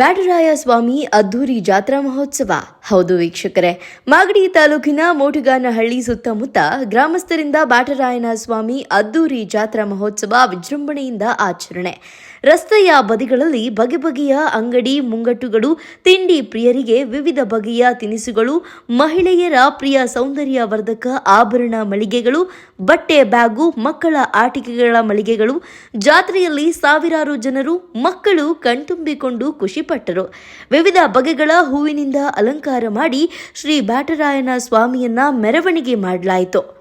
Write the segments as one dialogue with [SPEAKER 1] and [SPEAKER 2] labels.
[SPEAKER 1] ಬ್ಯಾಟರಾಯ ಸ್ವಾಮಿ ಅದ್ದೂರಿ ಜಾತ್ರಾ ಮಹೋತ್ಸವ. ಹೌದು ವೀಕ್ಷಕರೇ, ಮಾಗಡಿ ತಾಲೂಕಿನ ಮೋಟುಗಾನಹಳ್ಳಿ ಸುತ್ತಮುತ್ತ ಗ್ರಾಮಸ್ಥರಿಂದ ಬ್ಯಾಟರಾಯನ ಸ್ವಾಮಿ ಅದ್ದೂರಿ ಜಾತ್ರಾ ಮಹೋತ್ಸವ ವಿಜೃಂಭಣೆಯಿಂದ ಆಚರಣೆ. ರಸ್ತೆಯ ಬದಿಗಳಲ್ಲಿ ಬಗೆ ಬಗೆಯ ಅಂಗಡಿ ಮುಂಗಟ್ಟುಗಳು, ತಿಂಡಿ ಪ್ರಿಯರಿಗೆ ವಿವಿಧ ಬಗೆಯ ತಿನಿಸುಗಳು, ಮಹಿಳೆಯರ ಪ್ರಿಯ ಸೌಂದರ್ಯ ವರ್ಧಕ ಆಭರಣ ಮಳಿಗೆಗಳು, ಬಟ್ಟೆ ಬ್ಯಾಗು, ಮಕ್ಕಳ ಆಟಿಕೆಗಳ ಮಳಿಗೆಗಳು, ಜಾತ್ರೆಯಲ್ಲಿ ಸಾವಿರಾರು ಜನರು, ಮಕ್ಕಳು ಕಣ್ತುಂಬಿಕೊಂಡು ಖುಷಿಪಟ್ಟರು. ವಿವಿಧ ಬಗೆಗಳ ಹೂವಿನಿಂದ ಅಲಂಕಾರ ಮಾಡಿ ಶ್ರೀ ಬ್ಯಾಟರಾಯನ ಸ್ವಾಮಿಯನ್ನ ಮೆರವಣಿಗೆ ಮಾಡಲಾಯಿತು.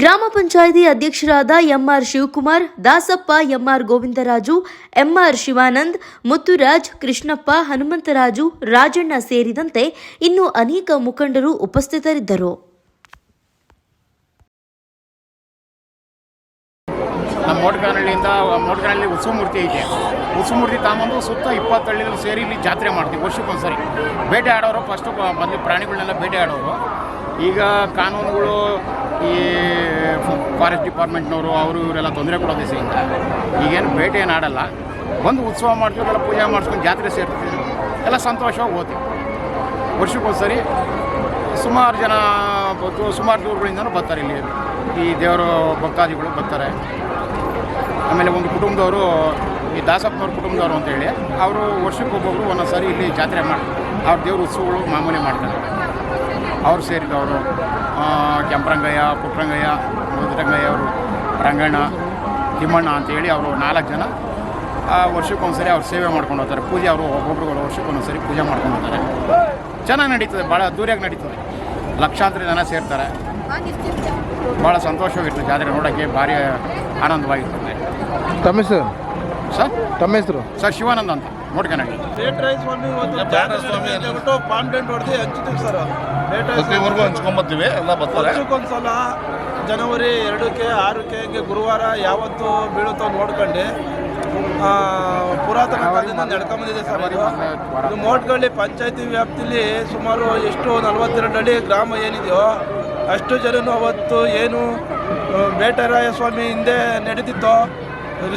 [SPEAKER 1] ಗ್ರಾಮ ಪಂಚಾಯಿತಿ ಅಧ್ಯಕ್ಷರಾದ MR Shivakumar, Dasappa MR Govindaraju, MR Shivanand, Muthuraj Krishnappa, Hanumantharaju, Rajanna ಸೇರಿದಂತೆ ಇನ್ನು ಅನೇಕ ಮುಖಂಡರು ಉಪಸ್ಥಿತರಿದ್ದರು.
[SPEAKER 2] ನಮ್ಮ ಮೋಟ್ಗಾನಹಳ್ಳಿಯಿಂದ ಮೋಟ್ಗಾನಹಳ್ಳಿ ಉತ್ಸವ ಮೂರ್ತಿ ಐತೆ ಉತ್ಸವ ಮೂರ್ತಿ ತಗೊಂಬಂದು ಸುತ್ತ ಇಪ್ಪತ್ತು ಹಳ್ಳಿಗಳು ಸೇರಿ ಇಲ್ಲಿ ಜಾತ್ರೆ ಮಾಡ್ತೀವಿ ವರ್ಷಕ್ಕೊಂದ್ಸರಿ. ಬೇಟೆ ಆಡೋರು ಫಸ್ಟು ಬಂದು ಪ್ರಾಣಿಗಳನ್ನೆಲ್ಲ ಬೇಟೆ ಆಡೋರು. ಈಗ ಕಾನೂನುಗಳು ಈ ಫಾರೆಸ್ಟ್ ಡಿಪಾರ್ಟ್ಮೆಂಟ್ನವರು ಅವರು ಇವರೆಲ್ಲ ತೊಂದರೆ ಕೊಡೋದು ದಿವಸದಿಂದ ಈಗೇನು ಭೇಟಿ ಏನು ಆಡಲ್ಲ ಬಂದು ಉತ್ಸವ ಮಾಡ್ತೀವಿ ಪೂಜೆ ಮಾಡಿಸ್ಕೊಂಡು ಜಾತ್ರೆ ಸೇರ್ತೀವಿ. ಎಲ್ಲ ಸಂತೋಷವಾಗಿ ಹೋಗ್ತೀವಿ. ವರ್ಷಕ್ಕೊಂದ್ಸರಿ ಸುಮಾರು ಜನ ಸುಮಾರು ದೂರಗಳಿಂದನೂ ಬರ್ತಾರೆ ಇಲ್ಲಿ. ಈ ದೇವರ ಭಕ್ತಾದಿಗಳು ಬರ್ತಾರೆ. ಆಮೇಲೆ ಒಂದು ಕುಟುಂಬದವರು, ಈ ದಾಸಪ್ಪನವ್ರ ಕುಟುಂಬದವರು ಅಂತೇಳಿ, ಅವರು ವರ್ಷಕ್ಕೊಬ್ಬೊಬ್ಬರು ಒಂದೊಂದು ಸಾರಿ ಇಲ್ಲಿ ಜಾತ್ರೆ ಮಾಡಿ, ಅವ್ರ ದೇವ್ರ ಉತ್ಸವಗಳು ಮಾಮೂಲಿ ಮಾಡ್ತಾರೆ. ಅವ್ರು ಸೇರಿದವರು ಕೆಂಪರಂಗಯ್ಯ ಪುಟ್ರಂಗಯ್ಯ ರುದ್ರಂಗಯ್ಯ ಅವರು ರಂಗಣ್ಣ ತಿಮ್ಮಣ್ಣ ಅಂತೇಳಿ ಅವರು ನಾಲ್ಕು ಜನ ಆ, ವರ್ಷಕ್ಕೊಂದ್ಸರಿ ಅವ್ರು ಸೇವೆ ಮಾಡ್ಕೊಂಡು ಹೋಗ್ತಾರೆ. ಪೂಜೆ ಅವರು ಒಬ್ಬೊಬ್ರುಗಳು ವರ್ಷಕ್ಕೊಂದ್ಸರಿ ಪೂಜೆ ಮಾಡ್ಕೊಂಡು ಹೋಗ್ತಾರೆ. ಚೆನ್ನಾಗಿ ನಡೀತದೆ ಭಾಳ ಅದ್ದೂರಿಯಾಗಿ ನಡೀತದೆ. ಲಕ್ಷಾಂತರ ಜನ ಸೇರ್ತಾರೆ. ಭಾಳ ಸಂತೋಷವಾಗಿರ್ತದೆ ಜಾತ್ರೆ ನೋಡೋಕ್ಕೆ ಭಾರಿ ಆನಂದವಾಗಿರ್ತದೆ
[SPEAKER 3] ತಮ್ಮ ಹೆಸರು?
[SPEAKER 2] ಸರ್?
[SPEAKER 3] ತಮ್ಮ ಹೆಸರು?
[SPEAKER 2] ಸರ್ ಶಿವಾನಂದ ಅಂತ.
[SPEAKER 4] ಒಂದು ಸ್ವಾಮಿ ಅಂದ್ಬಿಟ್ಟು ಪಾಂಪ್ಲೆಂಟ್ ಹೊಡೆದು ಹಂಚ್ತೀವಿ ಸರ್. ಬೇಟ್ರಾಯ
[SPEAKER 5] ಪ್ರತಿವರೆಗೂ ಹಂಚ್ಕೊಂಬತ್ತೀವಿ ಎಲ್ಲ ಬರ್ತಾರೆ.
[SPEAKER 4] ವರ್ಷಕ್ಕೊಂದ್ಸಲ ಜನವರಿ ಎರಡಕ್ಕೆ ಆರಕ್ಕೆ ಹಿಂಗೆ ಗುರುವಾರ ಯಾವತ್ತು ಬೀಳುತ್ತೋ ನೋಡ್ಕೊಂಡು ಆ, ಪುರಾತನ ಕಾಲದಿಂದ ನಡ್ಕೊಂಬಂದಿದೆ ಸರ್ ಇದು ಮೋಟ್ಗಳ್ಳಿ ಪಂಚಾಯತಿ ವ್ಯಾಪ್ತಿಲಿ ಸುಮಾರು ಎಷ್ಟು ನಲವತ್ತೆರಡು ಅಡಿ ಗ್ರಾಮ ಏನಿದೆಯೋ ಅಷ್ಟು ಜನನು ಅವತ್ತು ಏನು ಬೇಟರಾಯ ಸ್ವಾಮಿ ಹಿಂದೆ ನಡೆದಿತ್ತೋ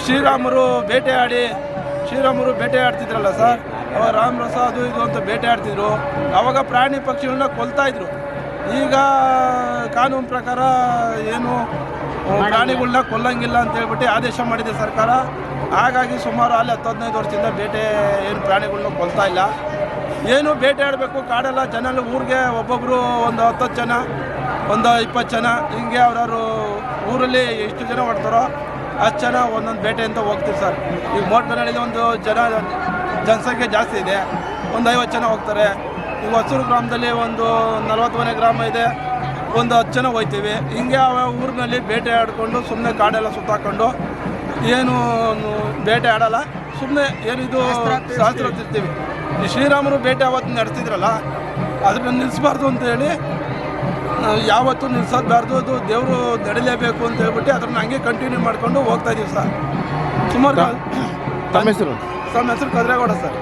[SPEAKER 4] ಶ್ರೀರಾಮರು ಬೇಟೆ ಆಡಿ ಶ್ರೀರಾಮರು ಬೇಟೆ ಆಡ್ತಿದ್ರಲ್ಲ ಸರ್? ಅವಾಗ ರಾಮರಸ ಅದು ಇದು ಅಂತ ಬೇಟೆ ಆಡ್ತಿದ್ರು. ಅವಾಗ ಪ್ರಾಣಿ ಪಕ್ಷಿಗಳನ್ನ ಕೊಲ್ತಾ ಇದ್ರು. ಈಗ ಕಾನೂನು ಪ್ರಕಾರ ಏನು ಪ್ರಾಣಿಗಳನ್ನ ಕೊಲ್ಲಂಗಿಲ್ಲ ಅಂತ ಹೇಳ್ಬಿಟ್ಟು ಆದೇಶ ಮಾಡಿದೆ ಸರ್ಕಾರ. ಹಾಗಾಗಿ ಸುಮಾರು ಅಲ್ಲಿ ಹತ್ತು ಹದಿನೈದು ವರ್ಷದಿಂದ ಬೇಟೆ ಏನು ಪ್ರಾಣಿಗಳನ್ನ ಕೊಲ್ತಾ ಇಲ್ಲ. ಏನು ಬೇಟೆ ಆಡಬೇಕು ಕಾಡಲ್ಲ ಜನ ಊರಿಗೆ ಒಬ್ಬೊಬ್ಬರು ಒಂದು ಹತ್ತತ್ತು ಜನ ಒಂದು ಇಪ್ಪತ್ತು ಜನ ಹಿಂಗೆ ಅವರವರು ಊರಲ್ಲಿ ಎಷ್ಟು ಜನ ಹೊಡ್ತಾರೋ ಅಷ್ಟು ಜನ ಒಂದೊಂದು ಬೇಟೆ ಅಂತ ಹೋಗ್ತೀವಿ ಸರ್. ಈಗ ಮೋಟ್ಕನಹಳ್ಳಿಲಿ ಒಂದು ಜನ ಜನಸಂಖ್ಯೆ ಜಾಸ್ತಿ ಇದೆ. ಒಂದು ಐವತ್ತು ಜನ ಹೋಗ್ತಾರೆ. ಈಗ ಹೊಸೂರು ಗ್ರಾಮದಲ್ಲಿ ಒಂದು ನಲ್ವತ್ತು ಮನೆ ಗ್ರಾಮ ಇದೆ. ಒಂದು ಹತ್ತು ಜನ ಹೋಗ್ತೀವಿ. ಹಿಂಗೆ ಊರಿನಲ್ಲಿ ಬೇಟೆ ಆಡಿಕೊಂಡು ಸುಮ್ಮನೆ ಕಾಡೆಲ್ಲ ಸುತ್ತಾಕೊಂಡು ಏನು ಬೇಟೆ ಆಡಲ್ಲ. ಸುಮ್ಮನೆ ಏನಿದು ಶಾಸ್ತ್ರ ತಿರ್ತೀವಿ ಈ ಶ್ರೀರಾಮರು ಬೇಟೆ ಅವತ್ತು ನಡೆಸ್ತಿದ್ರಲ್ಲ ಅದನ್ನು ನಿಲ್ಲಿಸಬಾರ್ದು ಅಂತೇಳಿ ಯಾವತ್ತೂ ನಿಲ್ಸೋದ್ಬಾರ್ದು ಅದು ದೇವರು ನಡಿಲೇಬೇಕು ಅಂತ ಹೇಳ್ಬಿಟ್ಟು ಅದನ್ನ ಹಂಗೆ ಕಂಟಿನ್ಯೂ ಮಾಡಿಕೊಂಡು ಹೋಗ್ತಾ ಇದೀವಿ ಸರ್. ಸುಮಾರು
[SPEAKER 3] ತಮ್ಮ ಹೆಸರು?
[SPEAKER 4] ನಮ್ಮ ಹೆಸರು ಕದ್ರೇಗೌಡ ಸರ್.